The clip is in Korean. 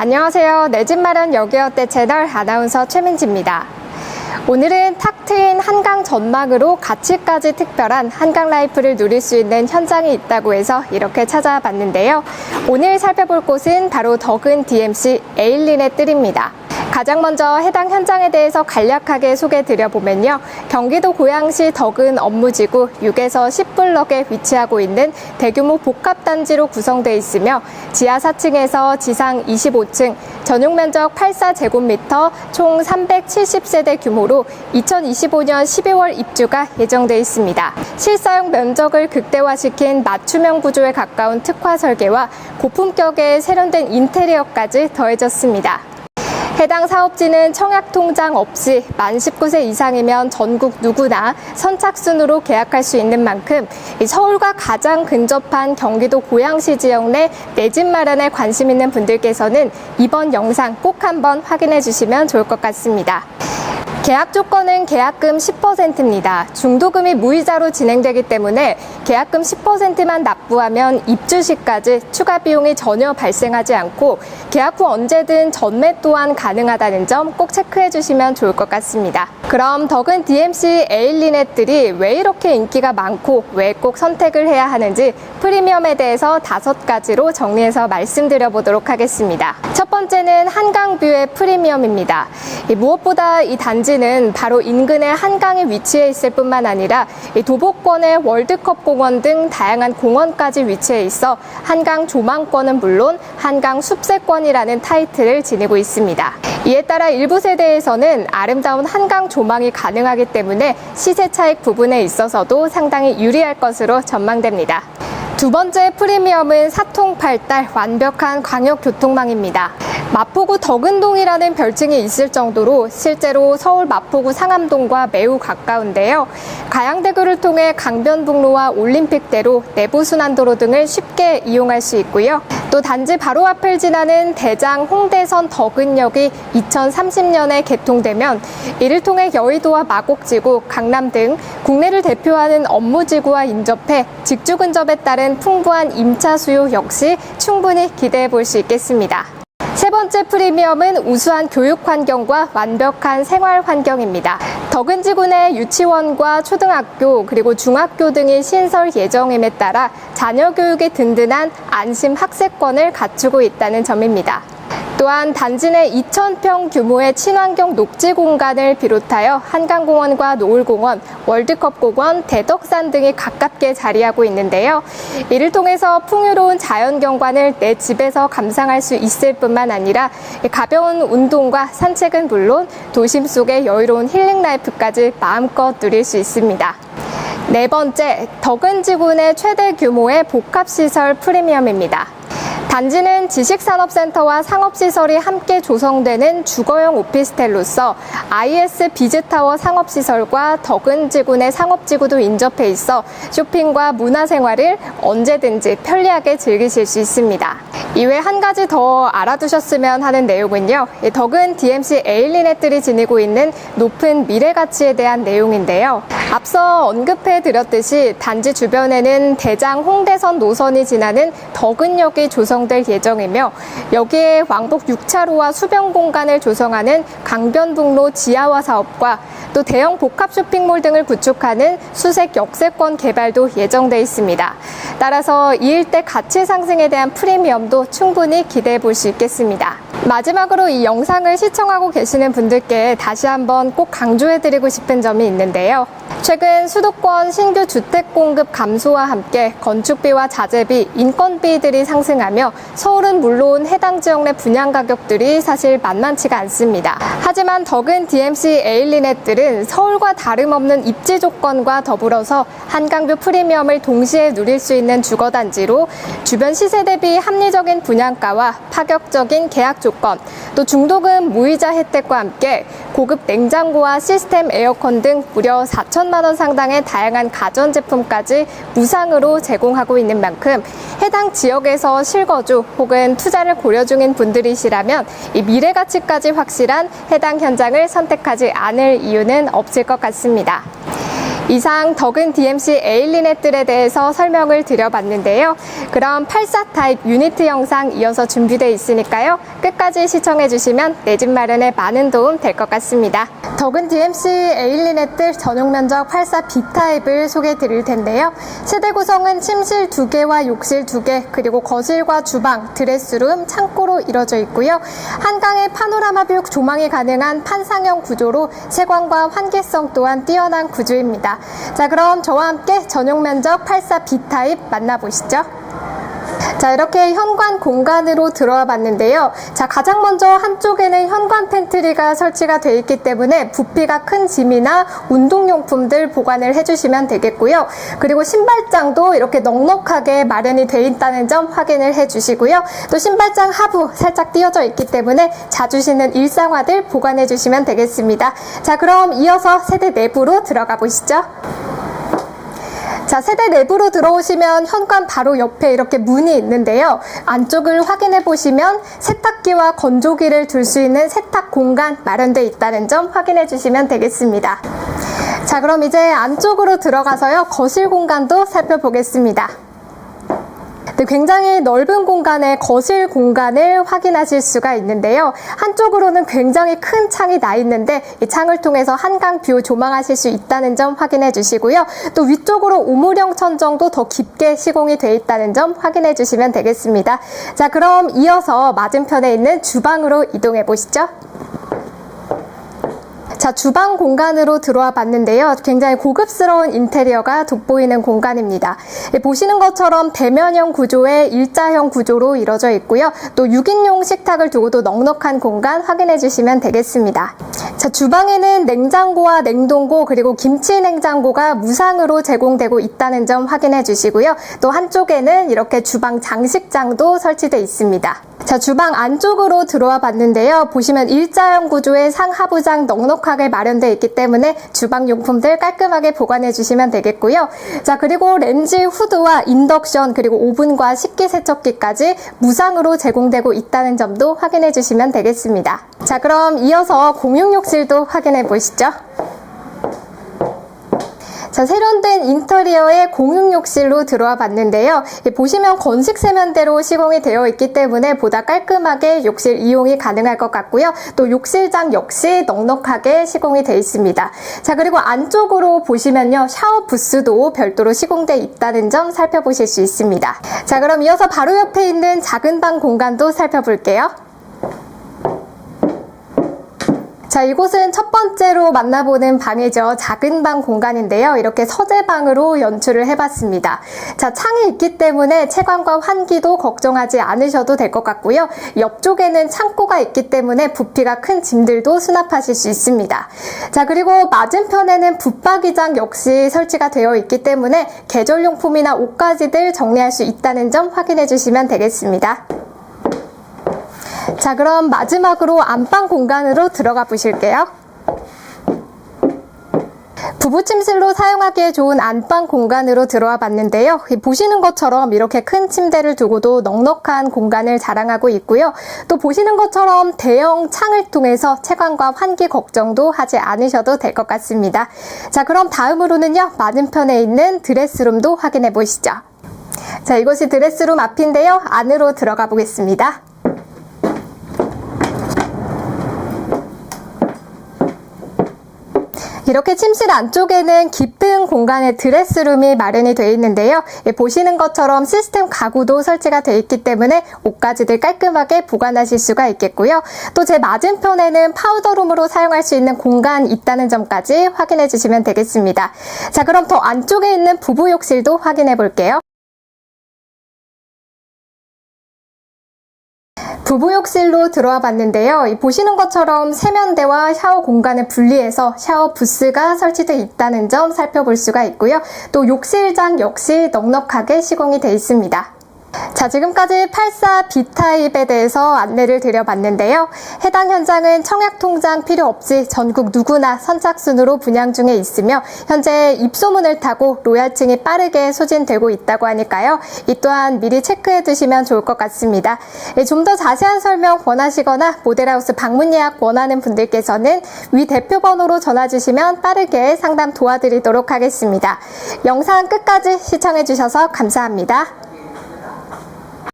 안녕하세요. 내 집 마련 여기어때 채널 아나운서 최민지입니다. 오늘은 탁 트인 한강 전망으로 가치까지 특별한 한강 라이프를 누릴 수 있는 현장이 있다고 해서 이렇게 찾아봤는데요. 오늘 살펴볼 곳은 바로 덕은 DMC 에일린의 뜰입니다. 가장 먼저 해당 현장에 대해서 간략하게 소개 드려보면요. 경기도 고양시 덕은 업무지구 6에서 10블럭에 위치하고 있는 대규모 복합단지로 구성되어 있으며 지하 4층에서 지상 25층, 전용 면적 84제곱미터 총 370세대 규모로 2025년 12월 입주가 예정돼 있습니다. 실사용 면적을 극대화시킨 맞춤형 구조에 가까운 특화 설계와 고품격의 세련된 인테리어까지 더해졌습니다. 해당 사업지는 청약 통장 없이 만 19세 이상이면 전국 누구나 선착순으로 계약할 수 있는 만큼 서울과 가장 근접한 경기도 고양시 지역 내 내 집 마련에 관심 있는 분들께서는 이번 영상 꼭 한번 확인해 주시면 좋을 것 같습니다. 계약 조건은 계약금 10%입니다. 중도금이 무이자로 진행되기 때문에 계약금 10%만 납부하면 입주 시까지 추가 비용이 전혀 발생하지 않고 계약 후 언제든 전매 또한 가능하다는 점 꼭 체크해 주시면 좋을 것 같습니다. 그럼 덕은 DMC 에일리넷들이 왜 이렇게 인기가 많고 왜 꼭 선택을 해야 하는지 프리미엄에 대해서 다섯 가지로 정리해서 말씀드려 보도록 하겠습니다. 첫 번째는 한강뷰의 프리미엄입니다. 이 무엇보다 이 단지 는 바로 인근의 한강에 위치해 있을 뿐만 아니라 이 도보권의 월드컵 공원 등 다양한 공원까지 위치해 있어 한강 조망권은 물론 한강 숲세권이라는 타이틀을 지니고 있습니다. 이에 따라 일부 세대에서는 아름다운 한강 조망이 가능하기 때문에 시세 차익 부분에 있어서도 상당히 유리할 것으로 전망됩니다. 두 번째 프리미엄은 사통팔달 완벽한 광역교통망입니다. 마포구 덕은동이라는 별칭이 있을 정도로 실제로 서울 마포구 상암동과 매우 가까운데요. 가양대교를 통해 강변북로와 올림픽대로 내부순환도로 등을 쉽게 이용할 수 있고요. 또 단지 바로 앞을 지나는 대장 홍대선 덕은역이 2030년에 개통되면 이를 통해 여의도와 마곡지구, 강남 등 국내를 대표하는 업무지구와 인접해 직주 근접에 따른 풍부한 임차 수요 역시 충분히 기대해 볼 수 있겠습니다. 세 번째 프리미엄은 우수한 교육 환경과 완벽한 생활 환경입니다. 덕은지구내 유치원과 초등학교 그리고 중학교 등이 신설 예정임에 따라 자녀 교육이 든든한 안심 학습권을 갖추고 있다는 점입니다. 또한 단지 내 2,000평 규모의 친환경 녹지 공간을 비롯하여 한강공원과 노을공원, 월드컵공원, 대덕산 등이 가깝게 자리하고 있는데요. 이를 통해서 풍요로운 자연 경관을 내 집에서 감상할 수 있을 뿐만 아니라 가벼운 운동과 산책은 물론 도심 속의 여유로운 힐링 라이프까지 마음껏 누릴 수 있습니다. 네 번째, 덕은지구내 최대 규모의 복합시설 프리미엄입니다. 단지는 지식산업센터와 상업시설이 함께 조성되는 주거용 오피스텔로서 IS 비즈타워 상업시설과 덕은지구내 상업지구도 인접해 있어 쇼핑과 문화생활을 언제든지 편리하게 즐기실 수 있습니다. 이외 한 가지 더 알아두셨으면 하는 내용은요. 덕은 DMC 에일리넷들이 지니고 있는 높은 미래 가치에 대한 내용인데요. 앞서 언급해 드렸듯이 단지 주변에는 대장 홍대선 노선이 지나는 덕은역이 조성 될 예정이며 여기에 왕복 6차로와 수변 공간을 조성하는 강변북로 지하화 사업과 또 대형 복합 쇼핑몰 등을 구축하는 수색 역세권 개발도 예정돼 있습니다. 따라서 이 일대 가치 상승에 대한 프리미엄도 충분히 기대해 볼 수 있겠습니다. 마지막으로 이 영상을 시청하고 계시는 분들께 다시 한번 꼭 강조해 드리고 싶은 점이 있는데요. 최근 수도권 신규 주택 공급 감소와 함께 건축비와 자재비, 인건비들이 상승하며 서울은 물론 해당 지역 내 분양 가격들이 사실 만만치가 않습니다. 하지만 덕은 DMC 에일리넷들은 서울과 다름없는 입지 조건과 더불어서 한강뷰 프리미엄을 동시에 누릴 수 있는 주거단지로 주변 시세 대비 합리적인 분양가와 파격적인 계약 조건, 또 중도금 무이자 혜택과 함께 고급 냉장고와 시스템 에어컨 등 무려 4천만 원 상당의 다양한 가전 제품까지 무상으로 제공하고 있는 만큼 해당 지역에서 실거 주 혹은 투자를 고려 중인 분들이시라면 이 미래 가치까지 확실한 해당 현장을 선택하지 않을 이유는 없을 것 같습니다. 이상 덕은 DMC 에일리넷들에 대해서 설명을 드려봤는데요. 그럼 84 타입 유니트 영상 이어서 준비되어 있으니까요. 끝까지 시청해주시면 내 집 마련에 많은 도움 될 것 같습니다. 덕은 DMC 에일리넷들 전용 면적 84 B 타입을 소개해 드릴 텐데요. 세대 구성은 침실 2개와 욕실 2개, 그리고 거실과 주방, 드레스룸, 창고로 이루어져 있고요. 한강의 파노라마 뷰 조망이 가능한 판상형 구조로 채광과 환기성 또한 뛰어난 구조입니다. 자, 그럼 저와 함께 전용 면적 84 B 타입 만나보시죠. 자, 이렇게 현관 공간으로 들어와 봤는데요. 자, 가장 먼저 한쪽에는 현관 팬트리가 설치가 되어 있기 때문에 부피가 큰 짐이나 운동용품들 보관을 해주시면 되겠고요. 그리고 신발장도 이렇게 넉넉하게 마련이 되어 있다는 점 확인을 해주시고요. 또 신발장 하부 살짝 띄어져 있기 때문에 자주 신는 일상화들 보관해 주시면 되겠습니다. 자, 그럼 이어서 세대 내부로 들어가 보시죠. 자, 세대 내부로 들어오시면 현관 바로 옆에 이렇게 문이 있는데요. 안쪽을 확인해 보시면 세탁기와 건조기를 둘 수 있는 세탁 공간 마련되어 있다는 점 확인해 주시면 되겠습니다. 자, 그럼 이제 안쪽으로 들어가서요. 거실 공간도 살펴보겠습니다. 네, 굉장히 넓은 공간의 거실 공간을 확인하실 수가 있는데요. 한쪽으로는 굉장히 큰 창이 나 있는데 이 창을 통해서 한강 뷰 조망하실 수 있다는 점 확인해 주시고요. 또 위쪽으로 우물형 천정도 더 깊게 시공이 되어 있다는 점 확인해 주시면 되겠습니다. 자, 그럼 이어서 맞은편에 있는 주방으로 이동해 보시죠. 자, 주방 공간으로 들어와 봤는데요. 굉장히 고급스러운 인테리어가 돋보이는 공간입니다. 예, 보시는 것처럼 대면형 구조의 일자형 구조로 이루어져 있고요. 또 6인용 식탁을 두고도 넉넉한 공간 확인해 주시면 되겠습니다. 자, 주방에는 냉장고와 냉동고 그리고 김치 냉장고가 무상으로 제공되고 있다는 점 확인해 주시고요. 또 한쪽에는 이렇게 주방 장식장도 설치되어 있습니다. 자, 주방 안쪽으로 들어와 봤는데요. 보시면 일자형 구조의 상하부장 넉넉하게 마련되어 있기 때문에 주방 용품들 깔끔하게 보관해 주시면 되겠고요. 자, 그리고 렌즈 후드와 인덕션 그리고 오븐과 식기세척기까지 무상으로 제공되고 있다는 점도 확인해 주시면 되겠습니다. 자, 그럼 이어서 공용 욕실도 확인해 보시죠. 자, 세련된 인테리어의 공용 욕실로 들어와 봤는데요. 예, 보시면 건식 세면대로 시공이 되어 있기 때문에 보다 깔끔하게 욕실 이용이 가능할 것 같고요. 또 욕실장 역시 넉넉하게 시공이 되어 있습니다. 자, 그리고 안쪽으로 보시면요. 샤워 부스도 별도로 시공되어 있다는 점 살펴보실 수 있습니다. 자, 그럼 이어서 바로 옆에 있는 작은 방 공간도 살펴볼게요. 자, 이곳은 첫 번째로 만나보는 방이죠. 작은 방 공간인데요. 이렇게 서재방으로 연출을 해봤습니다. 자, 창이 있기 때문에 채광과 환기도 걱정하지 않으셔도 될 것 같고요. 옆쪽에는 창고가 있기 때문에 부피가 큰 짐들도 수납하실 수 있습니다. 자, 그리고 맞은편에는 붙박이장 역시 설치가 되어 있기 때문에 계절용품이나 옷가지들 정리할 수 있다는 점 확인해 주시면 되겠습니다. 자, 그럼 마지막으로 안방 공간으로 들어가 보실게요. 부부 침실로 사용하기에 좋은 안방 공간으로 들어와 봤는데요. 보시는 것처럼 이렇게 큰 침대를 두고도 넉넉한 공간을 자랑하고 있고요. 또 보시는 것처럼 대형 창을 통해서 채광과 환기 걱정도 하지 않으셔도 될 것 같습니다. 자, 그럼 다음으로는요. 맞은편에 있는 드레스룸도 확인해 보시죠. 자, 이곳이 드레스룸 앞인데요. 안으로 들어가 보겠습니다. 이렇게 침실 안쪽에는 깊은 공간의 드레스룸이 마련이 되어 있는데요. 예, 보시는 것처럼 시스템 가구도 설치가 되어 있기 때문에 옷가지들 깔끔하게 보관하실 수가 있겠고요. 또 제 맞은편에는 파우더룸으로 사용할 수 있는 공간 있다는 점까지 확인해 주시면 되겠습니다. 자, 그럼 더 안쪽에 있는 부부 욕실도 확인해 볼게요. 부부 욕실로 들어와 봤는데요. 이 보시는 것처럼 세면대와 샤워 공간을 분리해서 샤워 부스가 설치되어 있다는 점 살펴볼 수가 있고요. 또 욕실장 역시 넉넉하게 시공이 되어 있습니다. 자, 지금까지 84 B타입에 대해서 안내를 드려봤는데요. 해당 현장은 청약통장 필요 없이 전국 누구나 선착순으로 분양 중에 있으며 현재 입소문을 타고 로얄층이 빠르게 소진되고 있다고 하니까요. 이 또한 미리 체크해 두시면 좋을 것 같습니다. 좀더 자세한 설명 원하시거나 모델하우스 방문 예약 원하는 분들께서는 위 대표 번호로 전화 주시면 빠르게 상담 도와드리도록 하겠습니다. 영상 끝까지 시청해 주셔서 감사합니다.